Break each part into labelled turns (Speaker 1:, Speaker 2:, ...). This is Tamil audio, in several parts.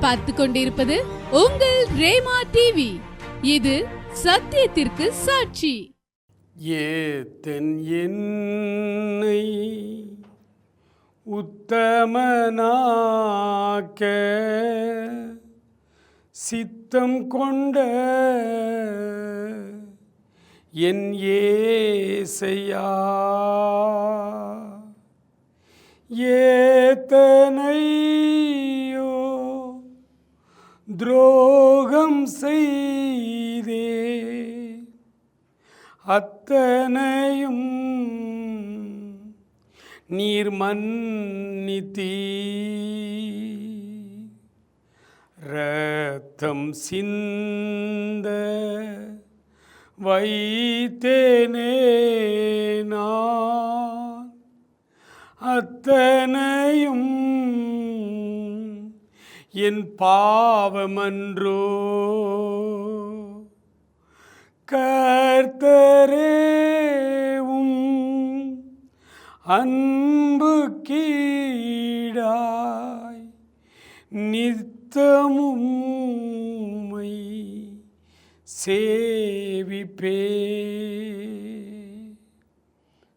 Speaker 1: பார்த்து கொண்டிருப்பது உங்கள் ரேமா டிவி இது சத்தியத்திற்கு சாட்சி.
Speaker 2: ஏத்தன் என்னை உத்தமனாக்க சித்தம் கொண்ட என் ஏசையா. ஏத்தனை துரோகம் செய்தே. அத்தனையும் நீர் மன்னித்தீ ரத்தம் சிந்த வைத்தேனே நான். அத்தனையும் என் பாவமன்றோ. கர்த்தரேவும் அன்பு கீடாய் நித்தமும்மை சேவிப்பே.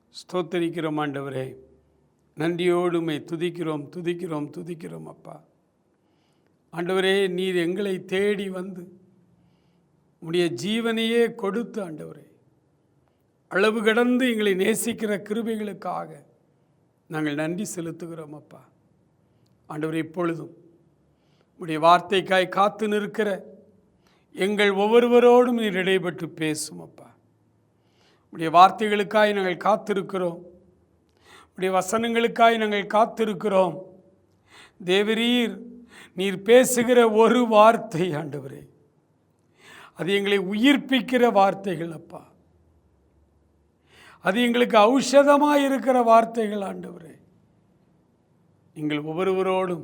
Speaker 2: ஸ்தோத்தரிக்கிறோம் ஆண்டவரே. நன்றியோடுமை துதிக்கிறோம் துதிக்கிறோம் துதிக்கிறோம் அப்பா. ஆண்டவரே நீர் எங்களை தேடி வந்து உடைய ஜீவனையே கொடுத்து ஆண்டவரே அளவு கடந்து எங்களை நேசிக்கிற கிருபைகளுக்காக நாங்கள் நன்றி செலுத்துகிறோம் அப்பா. ஆண்டவரே இப்பொழுதும் உடைய வார்த்தைக்காய் காத்து நிற்கிற எங்கள் ஒவ்வொருவரோடும் நீர் இடைப்பட்டு பேசும் அப்பா. உடைய வார்த்தைகளுக்காய் நாங்கள் காத்திருக்கிறோம். உடைய வசனங்களுக்காய் நாங்கள் காத்திருக்கிறோம். தேவரீர் நீர் பேசுகிற ஒரு வார்த்தை ஆண்டவரே. அது எங்களை உயிர்ப்பிக்கிற வார்த்தைகள் அப்பா. அது எங்களுக்கு ஔஷதமாக இருக்கிற வார்த்தைகள் ஆண்டவரே. நீங்கள் ஒவ்வொருவரோடும்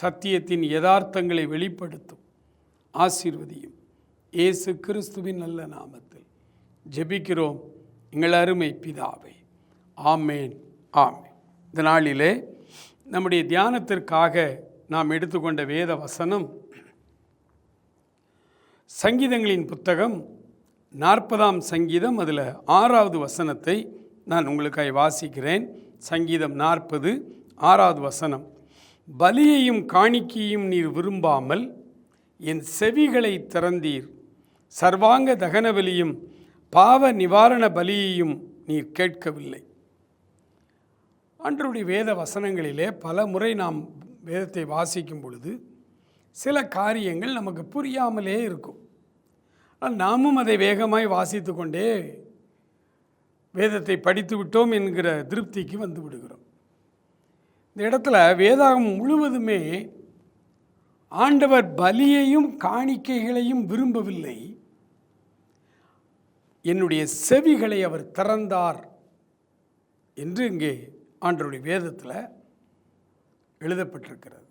Speaker 2: சத்தியத்தின் யதார்த்தங்களை வெளிப்படுத்தும் ஆசீர்வதியும். இயேசு கிறிஸ்துவின் நல்ல நாமத்தில் ஜெபிக்கிறோம். எங்கள் அருமை பிதாவை. ஆமேன் ஆமேன். இந்த நாளிலே நம்முடைய தியானத்திற்காக நாம் எடுத்துக்கொண்ட வேத வசனம் சங்கீதங்களின் புத்தகம் நாற்பதாம் சங்கீதம் அதில் ஆறாவது வசனத்தை நான் உங்களுக்காய் வாசிக்கிறேன். சங்கீதம் நாற்பது ஆறாவது வசனம். பலியையும் காணிக்கையும் நீர் விரும்பாமல் என் செவிகளை திறந்தீர். சர்வாங்க தகன பலியும் பாவ நிவாரண பலியையும் நீர் கேட்கவில்லை. அன்றைய வேத வசனங்களிலே பல முறை நாம் வேதத்தை வாசிக்கும் பொழுது சில காரியங்கள் நமக்கு புரியாமலே இருக்கும். நாமும் அதை வேகமாய் வாசித்து கொண்டே வேதத்தை படித்து விட்டோம் என்கிற திருப்திக்கு வந்து விடுகிறோம். இந்த இடத்துல வேதாகம் முழுவதுமே ஆண்டவர் பலியையும் காணிக்கைகளையும் விரும்பவில்லை. என்னுடைய செவிகளை அவர் திறந்தார் என்று இங்கே ஆண்டருடைய வேதத்தில் எழுதப்பட்டிருக்கிறது.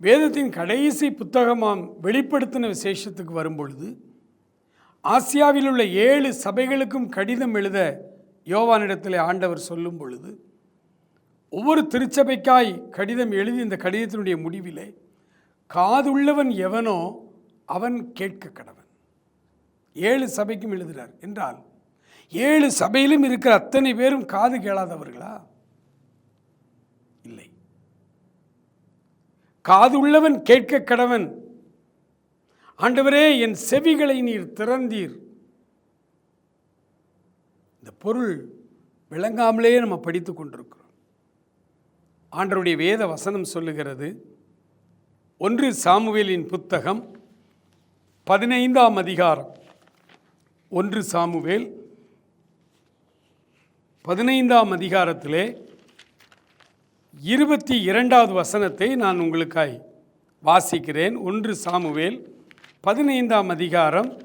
Speaker 2: வேதத்தின் கடைசி புத்தகமாம் வெளிப்படுத்தின விசேஷத்துக்கு வரும்பொழுது ஆசியாவில் உள்ள ஏழு சபைகளுக்கும் கடிதம் எழுத யோவானிடத்தில் ஆண்டவர் சொல்லும் பொழுது ஒவ்வொரு திருச்சபைக்காய் கடிதம் எழுதி இந்த கடிதத்தினுடைய முடிவிலே காதுள்ளவன் எவனோ அவன் கேட்க கடவன். ஏழு சபைக்கும் எழுதுகிறார். என்றால் ஏழு சபையிலும் இருக்கிற அத்தனை பேரும் காது கேளாதவர்களா இல்லை காது உள்ளவன் கேட்க கடவன். ஆண்டவரே என் செவிகளை நீர் திறந்தீர். இந்த பொருள் விளங்காமலே நம்ம படித்து கொண்டிருக்கிறோம். ஆண்டருடைய வேத வசனம் சொல்லுகிறது ஒன்று சாமுவேலின் புத்தகம் பதினைந்தாம் அதிகாரம். ஒன்று சாமுவேல் பதினைந்தாம் அதிகாரத்திலே இருபத்தி இரண்டாவது வசனத்தை நான் உங்களுக்காய் வாசிக்கிறேன். ஒன்று சாமுவேல் பதினைந்தாம் அதிகாரம்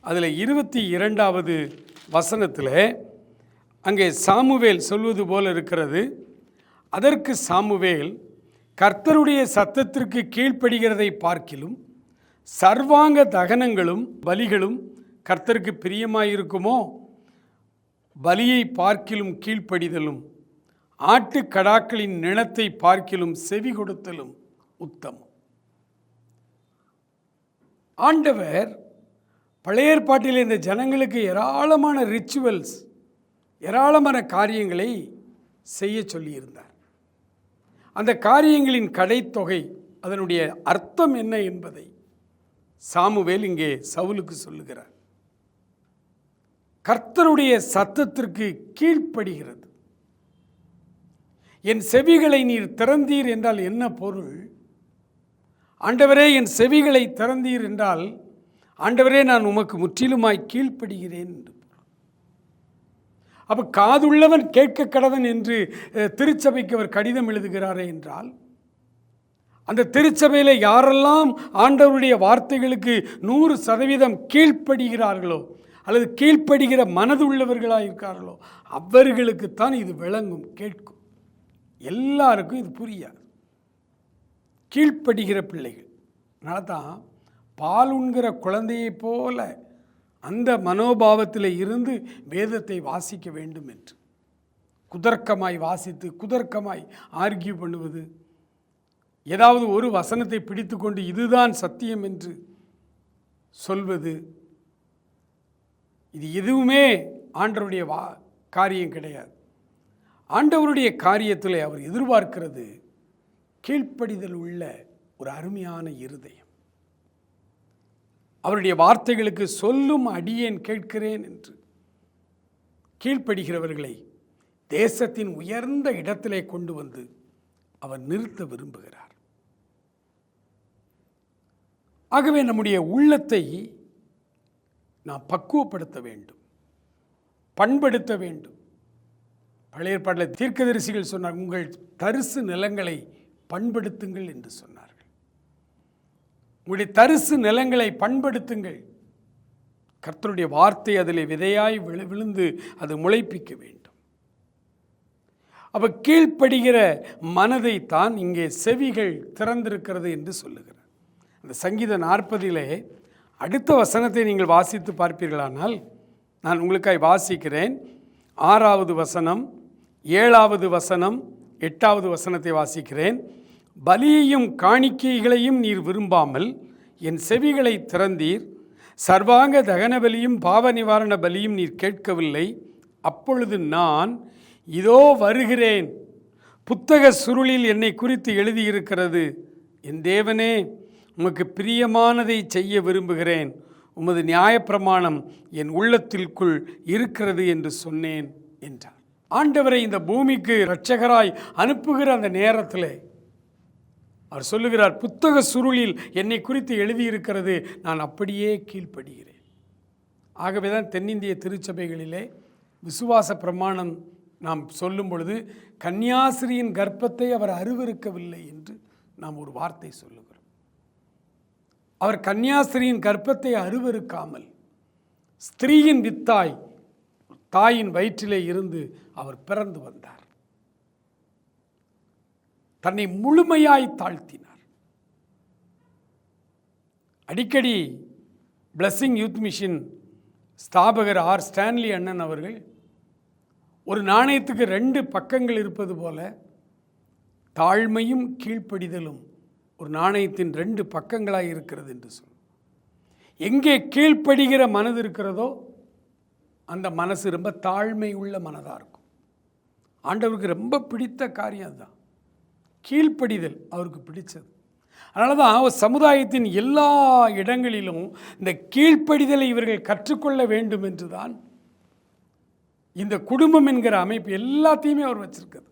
Speaker 2: அதில் இருபத்தி இரண்டாவது வசனத்தில் அங்கே சாமுவேல் சொல்வது போல இருக்கிறது. அதற்கு சாமுவேல் கர்த்தருடைய சத்தத்திற்கு கீழ்ப்படுகிறதை பார்க்கிலும் சர்வாங்க தகனங்களும் பலிகளும் கர்த்தருக்கு பிரியமாயிருக்குமோ? பலியை பார்க்கிலும் கீழ்ப்படிதலும். ஆட்டு கடாக்களின் நிலத்தை பார்க்கிலும் செவி கொடுத்தலும் உத்தமம். ஆண்டவர் பழைய ஏற்பாட்டில் இந்த ஜனங்களுக்கு ஏராளமான ரிச்சுவல்ஸ் ஏராளமான காரியங்களை செய்ய சொல்லியிருந்தார். அந்த காரியங்களின் கடைத்தொகை அதனுடைய அர்த்தம் என்ன என்பதை சாமுவேல் இங்கே சவுலுக்கு சொல்லுகிறார். கர்த்தருடைய சத்தத்திற்கு கீழ்ப்படுகிறது. என் செவிகளை நீர் திறந்தீர் என்றால் என்ன பொருள்? ஆண்டவரே என் செவிகளை திறந்தீர் என்றால் ஆண்டவரே நான் உமக்கு முற்றிலுமாய் கீழ்ப்படுகிறேன் என்று அப்போ காதுள்ளவன் கேட்க கடவன் என்று திருச்சபைக்கு அவர் கடிதம் எழுதுகிறாரே என்றால் அந்த திருச்சபையில் யாரெல்லாம் ஆண்டவருடைய வார்த்தைகளுக்கு நூறு சதவீதம் கீழ்ப்படுகிறார்களோ அல்லது கீழ்ப்படுகிற மனது உள்ளவர்களாக இருக்கார்களோ அவர்களுக்குத்தான் இது விளங்கும் கேட்கும். எல்லாருக்கும் இது புரியாது கீழ்ப்படுகிற பிள்ளைகள். அதனால தான் பால் உண்கிற குழந்தையைப் போல அந்த மனோபாவத்தில் இருந்து வேதத்தை வாசிக்க வேண்டும் என்று. குதர்க்கமாய் வாசித்து குதர்க்கமாய் ஆர்கியூ பண்ணுவது. ஏதாவது ஒரு வசனத்தை பிடித்துக்கொண்டு இதுதான் சத்தியம் என்று சொல்வது. இது எதுவுமே ஆண்டருடைய வா காரியம் கிடையாது. ஆண்டவருடைய காரியத்தில் அவர் எதிர்பார்க்கிறது கீழ்ப்படிதல் உள்ள ஒரு அருமையான இருதயம். அவருடைய வார்த்தைகளுக்கு சொல்லும் அடியேன் கேட்கிறேன் என்று கீழ்ப்படுகிறவர்களை தேசத்தின் உயர்ந்த இடத்திலே கொண்டு வந்து அவர் நிறுத்த விரும்புகிறார். ஆகவே நம்முடைய உள்ளத்தை நாம் பக்குவப்படுத்த வேண்டும் பண்படுத்த வேண்டும். பழைய ஏற்பாட்டில் தீர்க்கதரிசிகள் சொன்னார் உங்கள் தரிசு நிலங்களை பண்படுத்துங்கள் என்று சொன்னார்கள். உங்களுடைய தரிசு நிலங்களை பண்படுத்துங்கள். கர்த்தருடைய வார்த்தை அதில் விதையாய் விழு விழுந்து அது முளைப்பிக்க வேண்டும். அவள் கீழ்ப்படுகிற மனதை தான் இங்கே செவிகள் திறந்திருக்கிறது என்று சொல்லுகிறார். அந்த சங்கீத நாற்பதிலே அடுத்த வசனத்தை நீங்கள் வாசித்து பார்ப்பீர்களானால் நான் உங்களுக்காய் வாசிக்கிறேன். ஆறாவது வசனம் ஏழாவது வசனம் எட்டாவது வசனத்தை வாசிக்கிறேன். பலியையும் காணிக்கைகளையும் நீர் விரும்பாமல் என் செவிகளை திறந்தீர். சர்வாங்க தகன பலியும் பாவ நிவாரண பலியும் நீர் கேட்கவில்லை. அப்பொழுது நான் இதோ வருகிறேன். புத்தக சுருளில் என்னை குறித்து எழுதியிருக்கிறது. என் தேவனே உமக்கு பிரியமானதை செய்ய விரும்புகிறேன். உமது நியாயப்பிரமாணம் என் உள்ளத்திற்குள் இருக்கிறது என்று சொன்னேன் என்றார். ஆண்டவரை இந்த பூமிக்கு இரட்சகராய் அனுப்புகிற அந்த நேரத்தில் அவர் சொல்லுகிறார் புத்தக சுருளில் என்னை குறித்து எழுதியிருக்கிறது நான் அப்படியே கீழ்ப்படுகிறேன். ஆகவே தான் தென்னிந்திய திருச்சபைகளிலே விசுவாச பிரமாணம் நாம் சொல்லும் பொழுது கன்னியாசிரியின் கர்ப்பத்தை அவர் அருவருக்கவில்லை என்று நாம் ஒரு வார்த்தை சொல்லுகிறோம். அவர் கன்னியாஸ்திரியின் கர்ப்பத்தை அருவருக்காமல் ஸ்திரீயின் வித்தாய் தாயின் வயிற்றிலே இருந்து அவர் பிறந்து வந்தார். தன்னை முழுமையாய் தாழ்த்தினார். அடிக்கடி பிளஸ்ஸிங் யூத் மிஷின் ஸ்தாபகர் ஆர் ஸ்டான்லி அண்ணன் அவர்கள் ஒரு நாணயத்துக்கு ரெண்டு பக்கங்கள் இருப்பது போல தாழ்மையும் கீழ்ப்படிதலும் ஒரு நாணயத்தின் ரெண்டு பக்கங்களாக இருக்கிறது என்று சொல். எங்கே கீழ்ப்படுகிற மனது இருக்கிறதோ அந்த மனசு ரொம்ப தாழ்மை உள்ள மனதாக இருக்கும். ஆண்டவருக்கு ரொம்ப பிடித்த காரியம் அதுதான். கீழ்ப்படிதல் அவருக்கு பிடிச்சது. அதனால தான் அவர் சமுதாயத்தின் எல்லா இடங்களிலும் இந்த கீழ்ப்படிதலை இவர்கள் கற்றுக்கொள்ள வேண்டும் என்று தான் இந்த குடும்பம் என்கிற அமைப்பு எல்லாத்தையுமே அவர் வச்சுருக்குது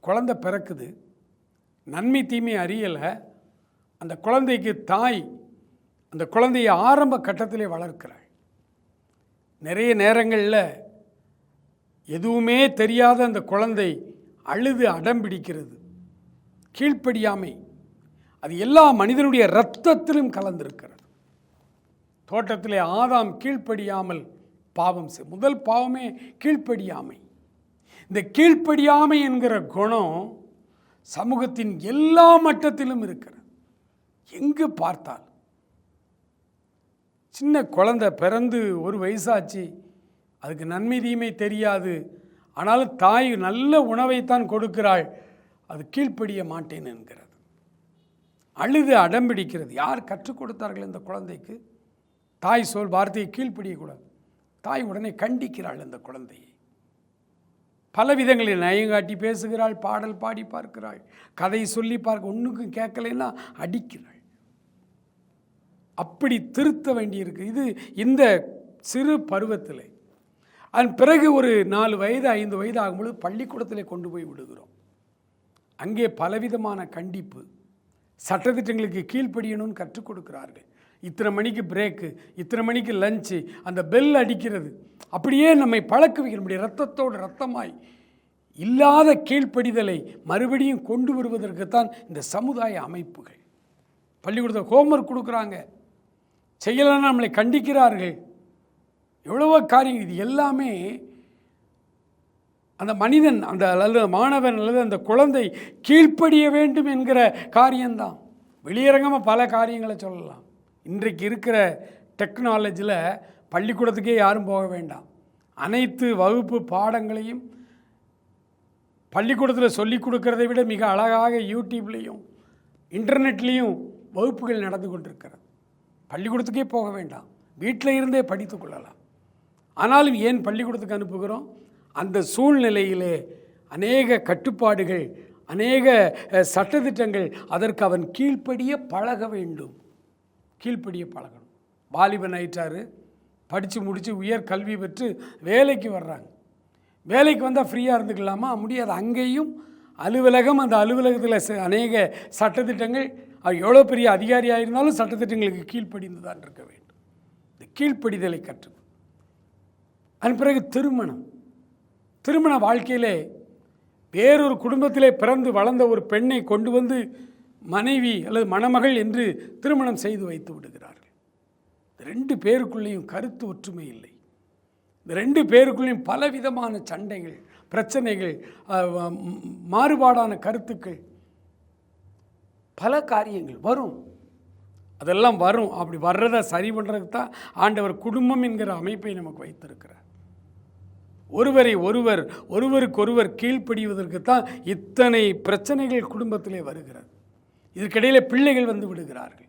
Speaker 2: குழந்தை பிறக்குது. நன்மை தீமை அறியலை. அந்த குழந்தைக்கு தாய் அந்த குழந்தையை ஆரம்ப கட்டத்திலே வளர்க்கிறாள். நிறைய நேரங்களில் எதுவுமே தெரியாத அந்த குழந்தை அழுது அடம்பிடிக்கிறது கீழ்ப்படியாமை. அது எல்லா மனிதனுடைய இரத்தத்திலும் கலந்திருக்கிறது. தோட்டத்திலே ஆதாம் கீழ்ப்படியாமல் பாவம் செய் முதல் பாவமே கீழ்ப்படியாமை. இந்த கீழ்ப்படியாமை என்கிற குணம் சமூகத்தின் எல்லா மட்டத்திலும் இருக்கிறது. எங்கு பார்த்தால் சின்ன குழந்தை பிறந்து ஒரு வயசாச்சு அதுக்கு நன்மை தீமை தெரியாது. ஆனாலும் தாய் நல்ல உணவைத்தான் கொடுக்கிறாள். அது கீழ்ப்படிய மாட்டேன் என்கிறது. அழுது அடம்பிடிக்கிறது. யார் கற்றுக் கொடுத்தார்கள் இந்த குழந்தைக்கு? தாய் சொல் வார்த்தையை கீழ்ப்படியக்கூடாது. தாய் உடனே கண்டிக்கிறாள் இந்த குழந்தையை. பல விதங்களில் நயங்காட்டி பேசுகிறாள் பாடல் பாடி பார்க்கிறாள் கதை சொல்லி பார்க்க ஒன்றுக்கும் கேட்கலைன்னா அடிக்கிறாள். அப்படி திருத்த வேண்டியிருக்கு. இது இந்த சிறு பருவத்தில். அதன் பிறகு ஒரு நாலு வயது ஐந்து வயது ஆகும்பொழுது பள்ளிக்கூடத்தில் கொண்டு போய் விடுகிறோம். அங்கே பலவிதமான கண்டிப்பு. சட்டத்திட்டங்களுக்கு கீழ்ப்படியணும்னு கற்றுக் கொடுக்குறார்கள். இத்தனை மணிக்கு பிரேக்கு இத்தனை மணிக்கு லஞ்சு அந்த பெல் அடிக்கிறது. அப்படியே நம்மை பழக்க வைக்க நம்முடைய ரத்தத்தோடு ரத்தமாய் இல்லாத கீழ்ப்படிதலை மறுபடியும் கொண்டு வருவதற்குத்தான் இந்த சமுதாய அமைப்புகள். பள்ளிக்கூடத்தில் ஹோம்ஒர்க் கொடுக்குறாங்க. செய்யலைன்னா நம்மளை கண்டிக்கிறார்கள். எவ்வளவோ காரியம் இது எல்லாமே அந்த மனிதன் அந்த அல்லது மாணவன் அல்லது அந்த குழந்தை கீழ்ப்படிய வேண்டும் என்கிற காரியம்தான். வெளியரங்கமாக பல காரியங்களை சொல்லலாம். இன்றைக்கு இருக்கிற டெக்னாலஜியில் பள்ளிக்கூடத்துக்கே யாரும் போக வேண்டாம். அனைத்து வகுப்பு பாடங்களையும் பள்ளிக்கூடத்தில் சொல்லிக் கொடுக்கறதை விட மிக அழகாக யூடியூப்லேயும் இன்டர்நெட்லேயும் வகுப்புகள் நடந்து கொண்டிருக்கிறது. பள்ளிக்கூடத்துக்கே போக வேண்டாம். வீட்டில் இருந்தே படித்து கொள்ளலாம். ஆனாலும் ஏன் பள்ளிக்கூடத்துக்கு அனுப்புகிறோம்? அந்த சூழ்நிலையிலே அநேக கட்டுப்பாடுகள் அநேக சட்டத்திட்டங்கள் சட்டதிட்டங்கள் அதற்கு அவன் கீழ்ப்படிய பழக வேண்டும். கீழ்ப்படிய பழகணும். வாலிபன் ஆயிட்டார். படித்து முடித்து உயர் கல்வி பெற்று வேலைக்கு வர்றாங்க. வேலைக்கு வந்தால் ஃப்ரீயாக இருந்துக்கலாமா? முடியாது. அங்கேயும் அலுவலகம் அந்த அலுவலகத்தில் அநேக சட்டத்திட்டங்கள் அவர் எவ்வளோ பெரிய அதிகாரியாக இருந்தாலும் சட்டத்திட்டங்களுக்கு கீழ்ப்படிந்து தான் இருக்க வேண்டும். இந்த கீழ்ப்படிதலை கற்று அதன் பிறகு திருமணம். திருமண வாழ்க்கையிலே வேறொரு குடும்பத்திலே பிறந்து வளர்ந்த ஒரு பெண்ணை கொண்டு வந்து மனைவி அல்லது மணமகள் என்று திருமணம் செய்து வைத்து விடுகிறார்கள். ரெண்டு பேருக்குள்ளேயும் கருத்து ஒற்றுமை இல்லை. இந்த ரெண்டு பேருக்குள்ளேயும் பலவிதமான சண்டைகள் பிரச்சனைகள் மாறுபாடான கருத்துக்கள் பல காரியங்கள் வரும். அதெல்லாம் வரும். அப்படி வர்றதை சரி பண்ணுறதுக்கு தான் ஆண்டவர் குடும்பம் என்கிற அமைப்பை நமக்கு வைத்திருக்கிறார். ஒருவரை ஒருவர் ஒருவருக்கொருவர் கீழ்ப்படிவதற்கு தான் இத்தனை பிரச்சனைகள் குடும்பத்திலே வருகிறது. இதற்கிடையில் பிள்ளைகள் வந்து விடுகிறார்கள்.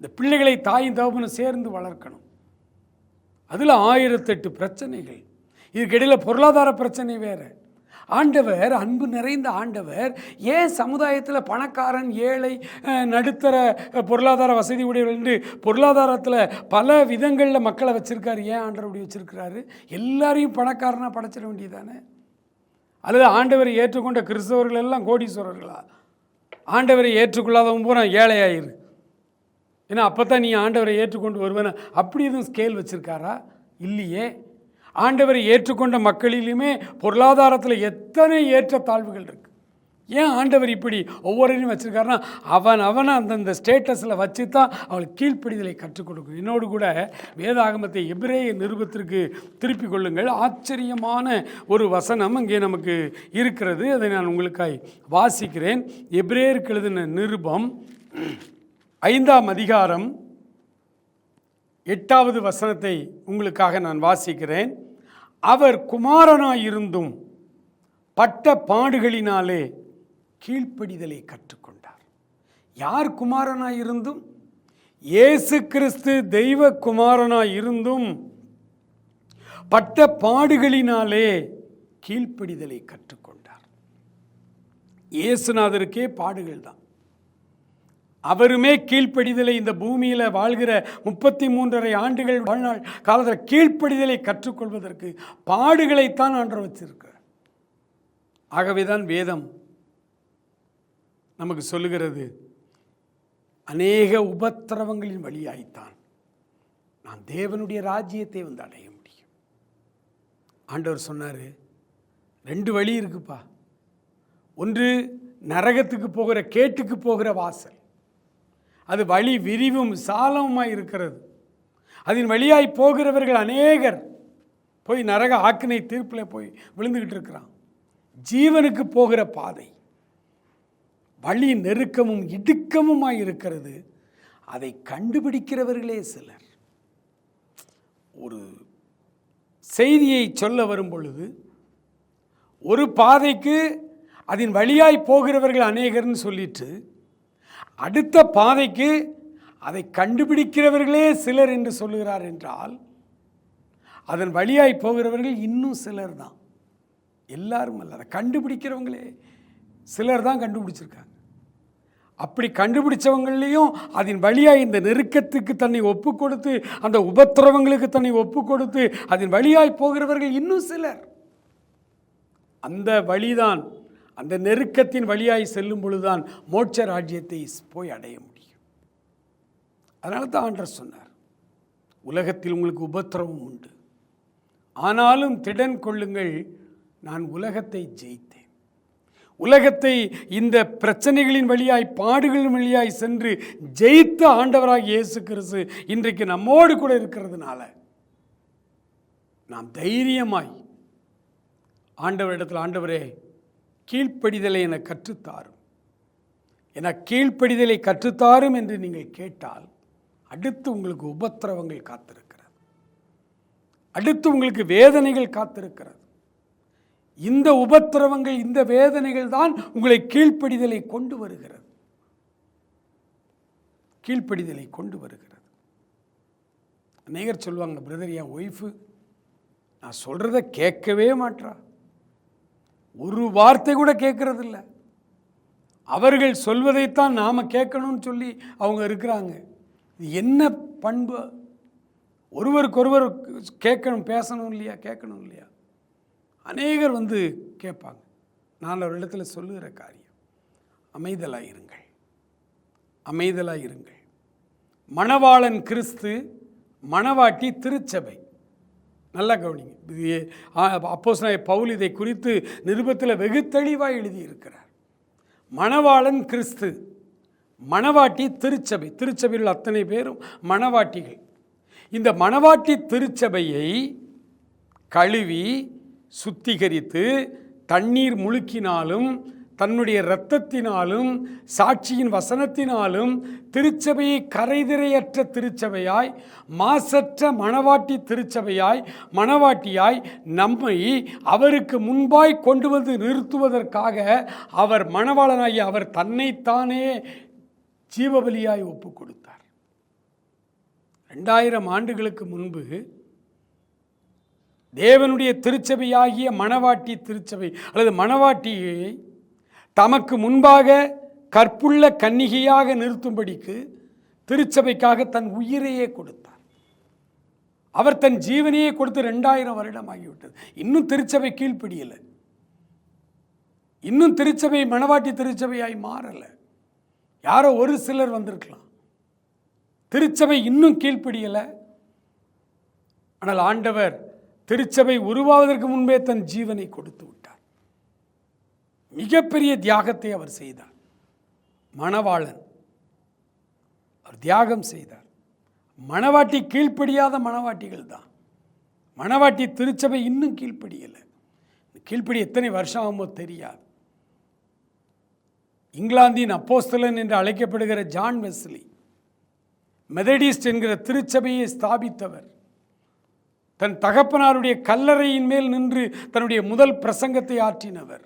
Speaker 2: இந்த பிள்ளைகளை தாயும் தகவனும் சேர்ந்து வளர்க்கணும். அதில் ஆயிரத்தெட்டு பிரச்சனைகள். இதுக்கிடையில் பொருளாதார பிரச்சனை வேறு. ஆண்டவர் அன்பு நிறைந்த ஆண்டவர் ஏன் சமுதாயத்தில் பணக்காரன் ஏழை நடுத்தர பொருளாதார வசதி உடையவர்கள் என்று பொருளாதாரத்தில் பல விதங்களில் மக்களை வச்சுருக்காரு. ஏன் ஆண்டவர் அப்படி வச்சுருக்கிறாரு? எல்லாரையும் பணக்காரனாக படைச்சிட வேண்டியதானே அல்லது ஆண்டவரை ஏற்றுக்கொண்ட கிறிஸ்தவர்கள் எல்லாம் கோடீஸ்வரர்களா? ஆண்டவரை ஏற்றுக்கொள்ளாதவன் பூரா ஏழையாயிரு. ஏன்னா அப்போ தான் நீ ஆண்டவரை ஏற்றுக்கொண்டு வருவேன. அப்படி எதுவும் ஸ்கேல் வச்சுருக்காரா? இல்லையே. ஆண்டவரை ஏற்றுக்கொண்ட மக்களிலுமே பொருளாதாரத்தில் எத்தனை ஏற்ற தாழ்வுகள் இருக்குது ஏன் ஆண்டவர் இப்படி ஒவ்வொருவரையும் வச்சுருக்காருன்னா அவன் அவனை அந்தந்த ஸ்டேட்டஸில் வச்சு தான் அவளுக்கு கீழ்ப்படிதலை கற்றுக் கொடுக்கும். என்னோடு கூட வேதாகமத்தை எபிரேய நிருபத்திற்கு திருப்பிக் கொள்ளுங்கள். ஆச்சரியமான ஒரு வசனம் அங்கே நமக்கு இருக்கிறது. அதை நான் உங்களுக்காய் வாசிக்கிறேன். எபிரேயருக்கு எழுதின நிருபம் ஐந்தாம் அதிகாரம் எட்டாவது வசனத்தை உங்களுக்காக நான் வாசிக்கிறேன். அவர் குமாரனாயிருந்தும் பட்ட பாடுகளினாலே கீழ்ப்படிதலை கற்றுக்கொண்டார். யார் குமாரனாயிருந்தும்? இயேசு கிறிஸ்து தெய்வ குமாரனாயிருந்தும் பட்ட பாடுகளினாலே கீழ்ப்படிதலை கற்றுக்கொண்டார். இயேசுநாதருக்கே பாடுகள் தான் அவருமே கீழ்ப்படிதலை இந்த பூமியில் வாழ்கிற முப்பத்தி மூன்றரை ஆண்டுகள் வாழ்நாள் காலத்தில் கீழ்ப்படிதலை கற்றுக்கொள்வதற்கு பாடுகளைத்தான் ஆண்டு வச்சிருக்கிறார் ஆகவே தான் வேதம் நமக்கு சொல்லுகிறது அநேக உபத்திரவங்களின் வழியாய்த்தான் நான் தேவனுடைய ராஜ்யத்தை வந்து அடைய முடியும். ஆண்டவர் சொன்னார் ரெண்டு வழி இருக்குப்பா. ஒன்று நரகத்துக்கு போகிற கேட்டுக்கு போகிற வாசல். அது வழி விரிவும் சாலமுமாய் இருக்கிறது. அதன் வழியாய் போகிறவர்கள் அநேகர். போய் நரக ஆக்கினை தீர்ப்பில் போய் விழுந்துக்கிட்டு இருக்கிறான் ஜீவனுக்கு போகிற பாதை. வழி நெருக்கமும் இடுக்கமுமாய் இருக்கிறது. அதை கண்டுபிடிக்கிறவர்களே சிலர். ஒரு செய்தியை சொல்ல வரும் பொழுது ஒரு பாதைக்கு அதன் வழியாய் போகிறவர்கள் அநேகர்னு சொல்லிட்டு அடுத்த பாதைக்கு அதை கண்டுபிடிக்கிறவர்களே சிலர் என்று சொல்லுகிறார் என்றால் அதன் வழியாய் போகிறவர்கள் இன்னும் சிலர் தான். எல்லாரும் அல்ல அதை கண்டுபிடிக்கிறவங்களே சிலர் தான் கண்டுபிடிச்சிருக்காங்க. அப்படி கண்டுபிடிச்சவங்களையும் அதன் வழியாக இந்த நெருக்கத்துக்கு தன்னை ஒப்பு கொடுத்து அந்த உபத்திரவங்களுக்கு தன்னை ஒப்பு கொடுத்து அதன் வழியாய் போகிறவர்கள் இன்னும் சிலர். அந்த வழிதான் அந்த நெருக்கத்தின் வழியாய் செல்லும் பொழுதுதான் மோட்ச ராஜ்யத்தை போய் அடைய முடியும். அதனால தான் ஆண்டர் சொன்னார் உலகத்தில் உங்களுக்கு உபத்திரவம் உண்டு. ஆனாலும் திடன் கொள்ளுங்கள் நான் உலகத்தை ஜெயித்தேன். உலகத்தை இந்த பிரச்சனைகளின் வழியாய் பாடுகளின் வழியாய் சென்று ஜெயித்த ஆண்டவராக இயேசு கிறிஸ்து இன்றைக்கு நம்மோடு கூட இருக்கிறதுனால நாம் தைரியமாய் ஆண்டவரிடத்தில் ஆண்டவரே கீழ்ப்படிதலை என கற்றுத்தாரும். என கீழ்ப்படிதலை கற்றுத்தாரும் என்று நீங்கள் கேட்டால் அடுத்து உங்களுக்கு உபத்திரவங்கள் காத்திருக்கிறது. அடுத்து உங்களுக்கு வேதனைகள் காத்திருக்கிறது. இந்த உபத்திரவங்கள் இந்த வேதனைகள் தான் உங்களை கீழ்ப்படிதலை கொண்டு வருகிறது. கீழ்ப்படிதலை கொண்டு வருகிறது. அநேகர் சொல்லுவாங்க பிரதர் என் ஒய்ஃபு நான் சொல்கிறத கேட்கவே மாட்றா. ஒரு வார்த்தை கூட கேட்குறதில்ல அவர்கள் சொல்வதைத்தான் நாம் கேட்கணும்னு சொல்லி அவங்க இருக்கிறாங்க. இது என்ன பண்பு? ஒருவருக்கொருவர் கேட்கணும் பேசணும் இல்லையா? கேட்கணும் இல்லையா? அநேகர் வந்து கேட்பாங்க. நான் ஒரு இடத்துல சொல்லுகிற காரியம் அமைதலாக இருங்கள். அமைதலாக இருங்கள். மணவாளன் கிறிஸ்து மணவாட்டி திருச்சபை. நல்லா கவனிங்க. இது அப்போஸ் பவுல் இதை குறித்து நிருபத்தில் வெகு தெளிவாக எழுதியிருக்கிறார். மணவாளன் கிறிஸ்து மணவாட்டி திருச்சபை திருச்சபையில் அத்தனை பேரும் மணவாட்டிகள். இந்த மணவாட்டி திருச்சபையை கழுவி சுத்திகரித்து தண்ணீர் முழுக்கினாலும் தன்னுடைய இரத்தத்தினாலும் சாட்சியின் வசனத்தினாலும் திருச்சபையை கரைதிரையற்ற திருச்சபையாய் மாசற்ற மணவாட்டி திருச்சபையாய் மணவாட்டியாய் நம்மை அவருக்கு முன்பாய் கொண்டு வந்து நிறுத்துவதற்காக அவர் மணவாளனாகி அவர் தன்னைத்தானே ஜீவபலியாய் ஒப்பு கொடுத்தார் ரெண்டாயிரம் ஆண்டுகளுக்கு முன்பு தேவனுடைய திருச்சபையாகிய மணவாட்டி திருச்சபை அல்லது மணவாட்டியை தமக்கு முன்பாக கற்புள்ள கன்னிகையாக நிறுத்தும்படிக்கு திருச்சபைக்காக தன் உயிரையே கொடுத்தார். அவர் தன் ஜீவனையே கொடுத்து ரெண்டாயிரம் வருடம் ஆகிவிட்டது இன்னும் திருச்சபை கீழ்ப்பிடியலை. இன்னும் திருச்சபை மணவாட்டி திருச்சபையாய் மாறலை. யாரோ ஒரு சிலர் வந்திருக்கலாம். திருச்சபை இன்னும் கீழ்ப்பிடியலை. ஆனால் ஆண்டவர் திருச்சபை உருவாவதற்கு முன்பே தன் ஜீவனை கொடுத்து மிகப்பெரிய தியாகத்தை அவர் செய்தார். மணவாளன். அவர் தியாகம் செய்தார். மணவாட்டி கீழ்ப்படியாத மணவாட்டிகள் தான். மணவாட்டி திருச்சபை இன்னும் கீழ்ப்படியலை. கீழ்ப்படி எத்தனை வருஷம் ஆகுமோ தெரியாது. இங்கிலாந்தின் அப்போஸ்தலன் என்று அழைக்கப்படுகிற ஜான் வெஸ்லி மெதடிஸ்ட் என்கிற திருச்சபையை ஸ்தாபித்தவர். தன் தகப்பனாருடைய கல்லறையின் மேல் நின்று தன்னுடைய முதல் பிரசங்கத்தை ஆற்றினவர்.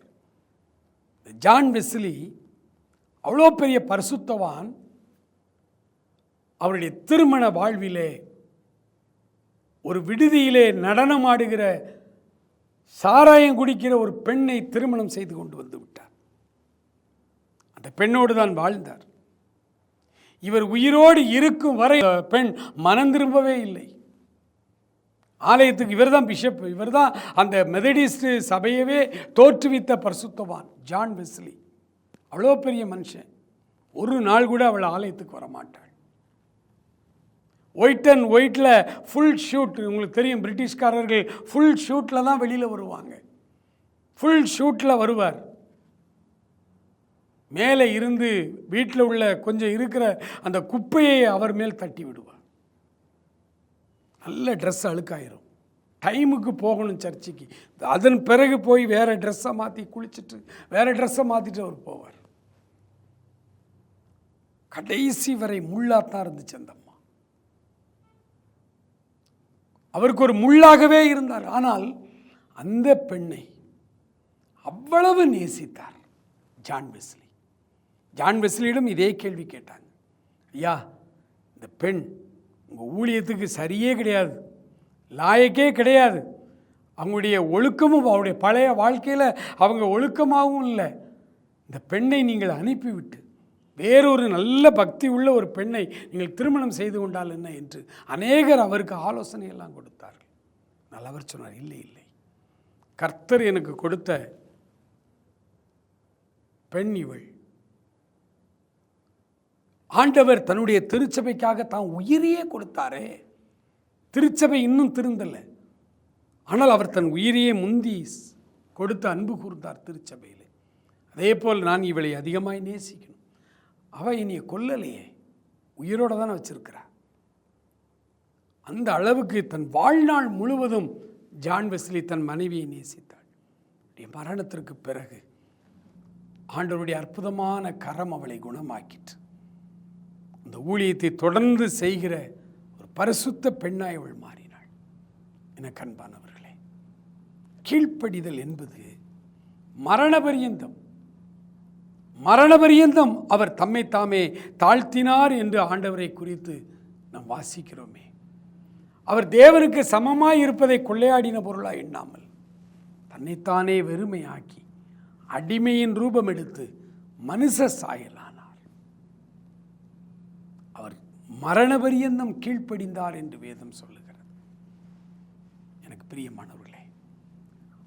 Speaker 2: ஜான் வெஸ்லி அவ்வளோ பெரிய பரிசுத்தவான். அவருடைய திருமண வாழ்விலே ஒரு விடுதியிலே நடனமாடுகிற சாராயம் குடிக்கிற ஒரு பெண்ணை திருமணம் செய்து கொண்டு வந்து விட்டார். அந்த பெண்ணோடு தான் வாழ்ந்தார். இவர் உயிரோடு இருக்கும் வரை பெண் மனம் திரும்பவே இல்லை. ஆலயத்துக்கு இவர் தான் பிஷப் இவர் தான் அந்த மெதடிஸ்ட் சபையவே தோற்றுவித்த பரிசுத்தவான் ஜான் வெஸ்லி அவ்வளோ பெரிய மனுஷன். ஒரு நாள் கூட அவள் ஆலயத்துக்கு வர மாட்டாள் ஒயிட் அண்ட் ஒயிட்டில் ஃபுல் ஷூட் உங்களுக்கு தெரியும் பிரிட்டிஷ்காரர்கள் ஃபுல் ஷூட்டில் தான் வெளியில் வருவாங்க. ஃபுல் ஷூட்டில் வருவார். மேலே இருந்து வீட்டில் உள்ள கொஞ்சம் இருக்கிற அந்த குப்பையை அவர் மேல் தட்டி விடுவார் நல்ல ட்ரெஸ் அழுக்காயிரும். டைமுக்கு போகணும் சர்ச்சுக்கு. அதன் பிறகு போய் வேறு ட்ரெஸ்ஸை மாற்றி குளிச்சுட்டு வேறு ட்ரெஸ்ஸை மாற்றிட்டு அவர் போவார். கடைசி வரை முள்ளாத்தான் இருந்துச்சு அந்த அம்மா. அவருக்கு ஒரு முள்ளாகவே இருந்தார். ஆனால் அந்த பெண்ணை அவ்வளவு நேசித்தார் ஜான் வெஸ்லி. ஜான் வெஸ்லியிடம் இதே கேள்வி கேட்டாங்க. ஐயா இந்த பெண் உங்கள் ஊழியத்துக்கு சரியே கிடையாது. லாயக்கே கிடையாது. அவங்களுடைய ஒழுக்கமும் அவருடைய பழைய வாழ்க்கையில் அவங்க ஒழுக்கமாகவும் இல்லை. இந்த பெண்ணை நீங்கள் அனுப்பிவிட்டு வேறொரு நல்ல பக்தி உள்ள ஒரு பெண்ணை நீங்கள் திருமணம் செய்து கொண்டால் என்ன என்று அநேகர் அவருக்கு ஆலோசனை எல்லாம் கொடுத்தார்கள். நல்லவர் அவர் சொன்னார் இல்லை இல்லை. கர்த்தர் எனக்கு கொடுத்த பெண் இவள். ஆண்டவர் தன்னுடைய திருச்சபைக்காக தான் உயிரையே கொடுத்தாரே. திருச்சபை இன்னும் திருந்தலை. ஆனால் அவர் தன் உயிரையே முந்தி கொடுத்து அன்பு கூர்ந்தார் திருச்சபையில். அதே போல் நான் இவளை அதிகமாய் நேசிக்கணும். அவள் என்னையை கொல்லலையே. உயிரோடு தானே வச்சிருக்கிறா. அந்த அளவுக்கு தன் வாழ்நாள் முழுவதும் ஜான் வெஸ்லி தன் மனைவியை நேசித்தாள். மரணத்திற்கு பிறகு ஆண்டவருடைய அற்புதமான கரம் அவளை குணமாக்கிற்று. அந்த ஊழியத்தை தொடர்ந்து செய்கிற ஒரு பரிசுத்த பெண்ணாய் அவள் மாறினாள். என கண்பானவர்களே கீழ்ப்படிதல் என்பது மரணபரியந்தம் மரணபரியந்தம் அவர் தம்மை தாமே தாழ்த்தினார் என்று ஆண்டவரை குறித்து நாம் வாசிக்கிறோமே. அவர் தேவனுக்கு சமமாய் இருப்பதை கொள்ளையாடின பொருளாக எண்ணாமல் தன்னைத்தானே வெறுமையாக்கி அடிமையின் ரூபம் எடுத்து மனுஷ சாயலாம் மரண மரணபரியந்தம் கீழ்ப்படிந்தார் என்று வேதம் சொல்லுகிறது. எனக்கு பிரியமானவர்களே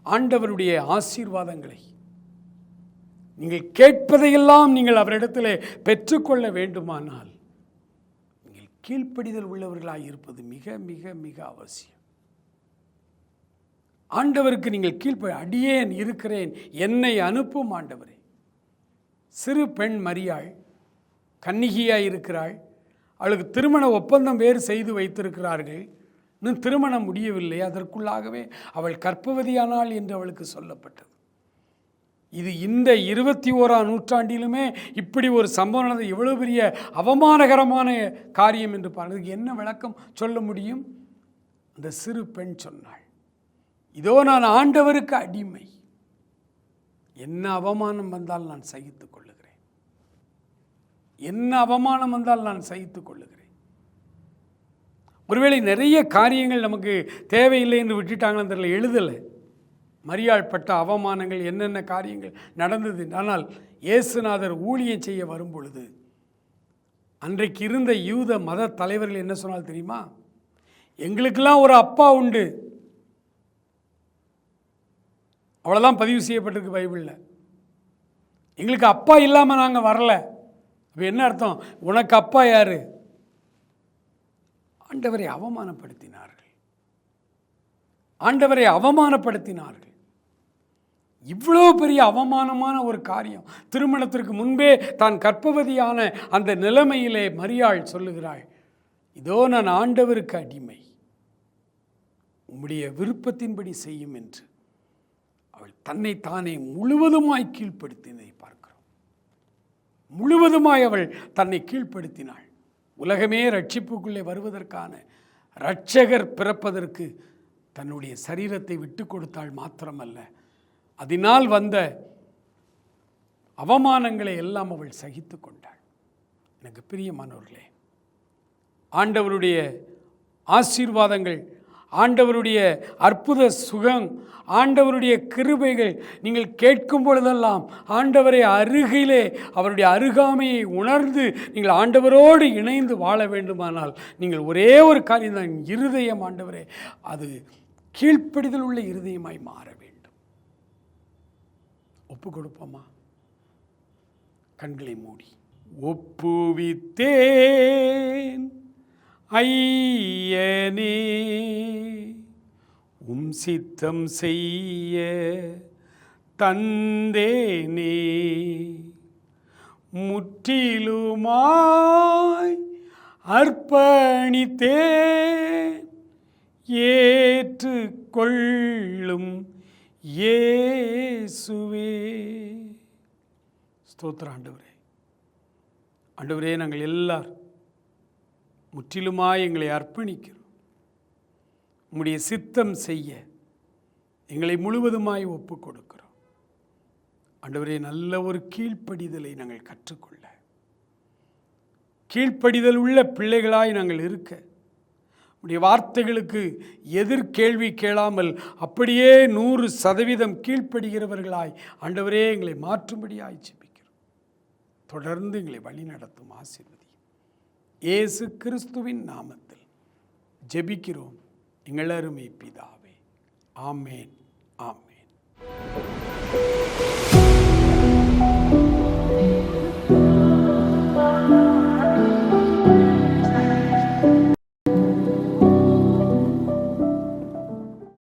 Speaker 2: ஆண்டவருடைய ஆசீர்வாதங்களை நீங்கள் கேட்பதையெல்லாம் நீங்கள் அவரிடத்தில் பெற்றுக்கொள்ள வேண்டுமானால் நீங்கள் கீழ்ப்படிதல் உள்ளவர்களாக இருப்பது மிக மிக மிக அவசியம். ஆண்டவருக்கு நீங்கள் கீழ்ப்ப அடியேன் இருக்கிறேன் என்னை அனுப்பும் ஆண்டவரே. சிறு பெண் மரியாள் கன்னிகையாக இருக்கிறாள் அவளுக்கு திருமண ஒப்பந்தம் வேறு செய்து வைத்திருக்கிறார்கள். இன்னும் திருமணம் முடியவில்லை. அதற்குள்ளாகவே அவள் கற்பவதியானாள் என்று அவளுக்கு சொல்லப்பட்டது. இது இந்த இருபத்தி ஓராம் நூற்றாண்டிலுமே இப்படி ஒரு சம்பவம் நடந்தது. எவ்வளவு பெரிய அவமானகரமான காரியம் என்று பாருங்க என்ன விளக்கம் சொல்ல முடியும்? அந்த சிறு பெண் சொன்னாள் இதோ நான் ஆண்டவருக்கு அடிமை. என்ன அவமானம் வந்தால் நான் சகித்துக் கொள்ளுகிறேன். என்ன அவமானம் வந்தால் நான் சகித்துக் கொள்ளுகிறேன். ஒருவேளை நிறைய காரியங்கள் நமக்கு தேவையில்லை என்று விட்டுட்டாங்கன்னு தெரியல எழுதலை. மரியாள் பட்ட அவமானங்கள் என்னென்ன காரியங்கள் நடந்தது. ஆனால் இயேசுநாதர் ஊழியம் செய்ய வரும் பொழுது அன்றைக்கு இருந்த யூத மத தலைவர்கள் என்ன சொன்னால் தெரியுமா? எங்களுக்கெல்லாம் ஒரு அப்பா உண்டு. அவ்வளோதான் பதிவு செய்யப்பட்டிருக்கு பைபிளில். எங்களுக்கு அப்பா இல்லாமல் நாங்கள் வரல. அப்போ என்ன அர்த்தம்? உனக்கு அப்பா யார்? ஆண்டவரை அவமானப்படுத்தினார்கள். ஆண்டவரை அவமானப்படுத்தினார்கள். இவ்வளோ பெரிய அவமானமான ஒரு காரியம். திருமணத்திற்கு முன்பே தான் கற்பவதியான அந்த நிலைமையிலே மரியாள் சொல்லுகிறாள் இதோ நான் ஆண்டவருக்கு அடிமை. உம்முடைய விருப்பத்தின்படி செய்யும் என்று. அவள் தன்னை தானே முழுவதுமாய் கீழ்ப்படுத்தினதை பார்க்க முழுவதுமாய் அவள் தன்னை கீழ்ப்படுத்தினாள். உலகமே ரட்சிப்புக்குள்ளே வருவதற்கான இரட்சகர் பிறப்பதற்கு தன்னுடைய சரீரத்தை விட்டு கொடுத்தாள் மாத்திரமல்ல. அதனால் வந்த அவமானங்களை எல்லாம் அவள் சகித்து கொண்டாள். எனக்கு பிரியமானவர்களே ஆண்டவருடைய ஆசீர்வாதங்கள் ஆண்டவருடைய அற்புத சுகம் ஆண்டவருடைய கிருபைகள் நீங்கள் கேட்கும் பொழுதெல்லாம் ஆண்டவரை அருகிலே அவருடைய அருகாமையை உணர்ந்து நீங்கள் ஆண்டவரோடு இணைந்து வாழ வேண்டுமானால் நீங்கள் ஒரே ஒரு காரியம் தான் இருதயம் ஆண்டவரே அது கீழ்ப்படிதல் உள்ள இருதயமாய் மாற வேண்டும். ஒப்பு கொடுப்போமா? கண்களை மூடி. ஒப்புவித்தேன். ஐயனே உம் சித்தம் செய்ய தந்தேனே. முற்றிலுமாய் அர்ப்பணித்தேன் ஏற்றுக்கொள்ளும் ஏசுவே ஸ்தோத்திர ஆண்டவரே. ஆண்டவரே நாங்கள் எல்லாரும் முற்றிலுமாய் எங்களை அர்ப்பணிக்கிறோம். உம்முடைய சித்தம் செய்ய எங்களை முழுவதுமாய் ஒப்பு கொடுக்கிறோம் ஆண்டவரே நல்ல ஒரு கீழ்ப்படிதலை நாங்கள் கற்றுக்கொள்ள. கீழ்ப்படிதல் உள்ள பிள்ளைகளாய் நாங்கள் இருக்க உடைய வார்த்தைகளுக்கு எதிர்கேள்வி கேளாமல் அப்படியே நூறு சதவீதம் கீழ்ப்படுகிறவர்களாய் ஆண்டவரே எங்களை மாற்றும்படியாய் ஜெபிக்கிறோம். தொடர்ந்து எங்களை வழி நடத்தும் ஆசீர்வதி இயேசு கிறிஸ்துவின் நாமத்தில் ஜெபிக்கிறோம். எங்களருமை பிதாவே. ஆமேன். ஆமேன்.